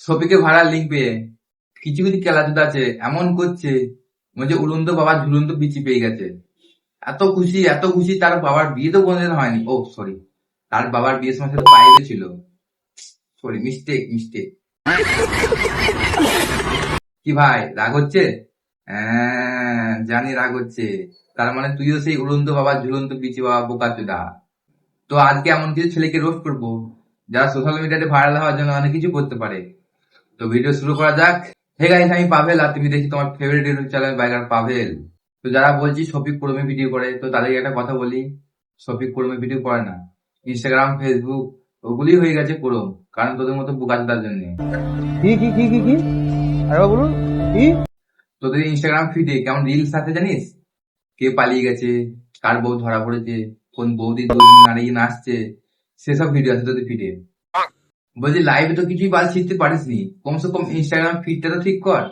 ছবিকে ভাড়া পেয়ে। কিছু কিছু খেলাধুলা আছে এমন করছে মনে উড়ন্ত বাবার ঝুলন্ত বিচি পেয়ে গেছে। এত খুশি এত খুশি তার বাবার বিয়ে তো কোনোদিন হয়নি। ও সরি তার বাবার বিয়ের সময় তো বাইরে ছিল সরি মিস্টেক মিস্টেক কি ভাই রাগ হচ্ছে? হ্যাঁ, জানি রাগ হচ্ছে। তার মানে তুইও সেই উড়ন্ত বাবা ঝুলন্ত বিচি বাবা বোকা চোদা। তো আজকে এমন কিছু ছেলেকে রোস্ট করব যারা সোশ্যাল মিডিয়াতে ভাইরাল হওয়ার জন্য অনেক কিছু করতে পারে। তো ভিডিও শুরু করা যাক। হে গাইস আমি পাভেল আর তুমি দেখি তোমার favourite YouTube channel biker Pavel. তো যারা বলছি শফিক কুরমে ভিডিও করে তো তাদেরকে একটা কথা বলি শফিক কুরমে ভিডিও করে না। ইনস্টাগ্রাম ফেসবুক ওগুলি হয়ে গেছে কুরম কারণ তোদের মতো বোকাচোদার জন্য। কি কি কি কি কি? আরেকবার বলুন কি? তোদের ইনস্টাগ্রাম ফিডে কেমন রিলস আছে জানিস? কে পালিয়ে গেছে কার বউ ধরা পড়েছে কোন বৌদি দুদিন দাঁড়িয়ে নাচছে সেসব ভিডিও আছে তোদের ফিডে বলছি লাইভে তো কিছুই বাল শিখতে পারিস নি। কমসে কম ইনস্টাগ্রাম ফিডটা তো ঠিক কর।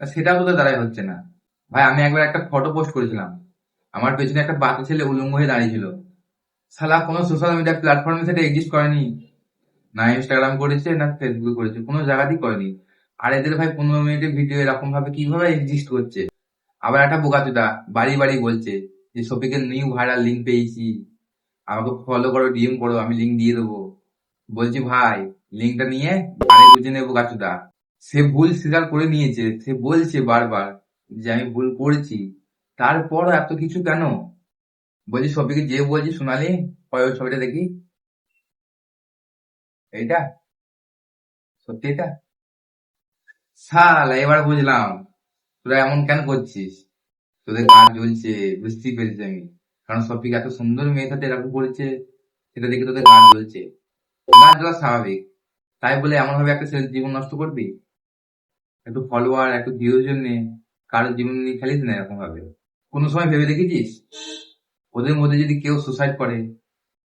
সেটা তোদের দ্বারাই হচ্ছে না। ভাই, আমি একবার একটা ফটো পোস্ট করেছিলাম। আমার পেছনে একটা বাচ্চা ছেলে উলঙ্গ হয়ে দাঁড়িয়েছিল সালা কোনো সোশ্যাল মিডিয়া প্ল্যাটফর্মে সেটা এক্সিস্ট করেনি। না ইনস্টাগ্রাম করেছে, না ফেসবুক করেছে, কোনো জায়গাতেই করেনি। আর এদের ভাই পনেরো মিনিটের ভিডিও এরকম ভাবে কীভাবে এক্সিস্ট করছে? আবার একটা বোকাচোদা বাড়ি বাড়ি বলছে যে শফিকের নিউ ভাইরাল লিঙ্ক পেয়েছি। আমাকে ফলো করো ডিএম করো, আমি লিঙ্ক দিয়ে দেবো। বলছি, ভাই লিঙ্কটা নিয়ে আরে বুঝে নেব গাছুদা সে ভুল স্বীকার করে নিয়েছে, সে বলছে বারবার যে আমি ভুল করেছি। তারপর এত কিছু কেন? বলছি শফিকে যে বলছি সোনালি পরের ছবিটা দেখি এইটা? সত্যি এটা? শালা, এবার বুঝলাম। তোরা এমন কেন করছিস? তোদের গান জ্বলছে বুঝতেই পেরেছি আমি। কারণ সফিক এত সুন্দর মেয়ে সাথে এরকম করেছে, সেটা দেখে তোদের গান জ্বলছে গান জ্বলা স্বাভাবিক। তাই বলে এমন ভাবে একটা ছেলের জীবন নষ্ট করবি? একটু ফলোয়ার একটু ভিউর জন্য কারোর জীবন নিয়ে খেলিস না এরকম ভাবে কোনো সময় ভেবে দেখেছিস? ওদের মধ্যে যদি কেউ সুসাইড করে,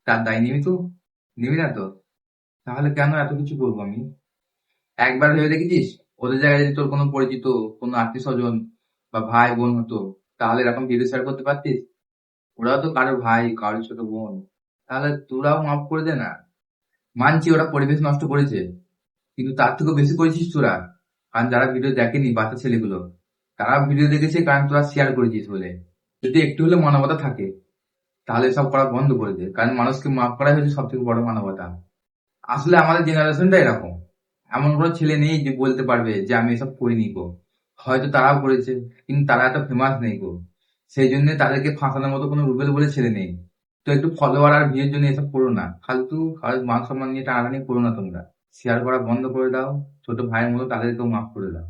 তার দায় নিবি তো? নিবি না তো? তাহলে কেন এত কিছু করব আমি? একবার ভেবে দেখেছিস? ওদের জায়গায় যদি তোর কোনো পরিচিত, কোনো আত্মীয় স্বজন বা ভাই, বোন হতো, তাহলে এরকম ভিডিও শেয়ার করতে পারতিস? ওরাও তো কারও ভাই কারও ছোট বোন। তাহলে তোরাও মাফ করে দে না। মানছি ওরা পরিবেশ নষ্ট করেছে। কিন্তু তার থেকেও বেশি করেছিস তোরা। কারণ যারা ভিডিও দেখেনি, বাচ্চা ছেলেগুলো তারা ভিডিও দেখেছে, কারণ তোরা শেয়ার করেছিস বলে। যদি একটু হলে মানবতা থাকে, তাহলে সব করা বন্ধ করে দে। কারণ মানুষকে মাফ করাই হচ্ছে সব থেকে বড় মানবতা। আসলে আমাদের জেনারেশনটা এরকম। এমন কোনো ছেলে নেই যে বলতে পারবে যে, আমি এসব করিনি গো। হয়তো তারাও করেছে, কিন্তু তারা এত ফেমাস নেই গো। সেই জন্য তাদেরকে ফাঁসানোর মতো কোনো রুবেল বলে ছেলে নেই। তো একটু ফলোয়ার আর ভিউর জন্য এসব করো না। ফালতু মান সম্মান নিয়ে টানাটানি করো না তোমরা। শেয়ার করা বন্ধ করে দাও। ছোট ভাইয়ের মতো তাদেরকেও মাফ করে দাও।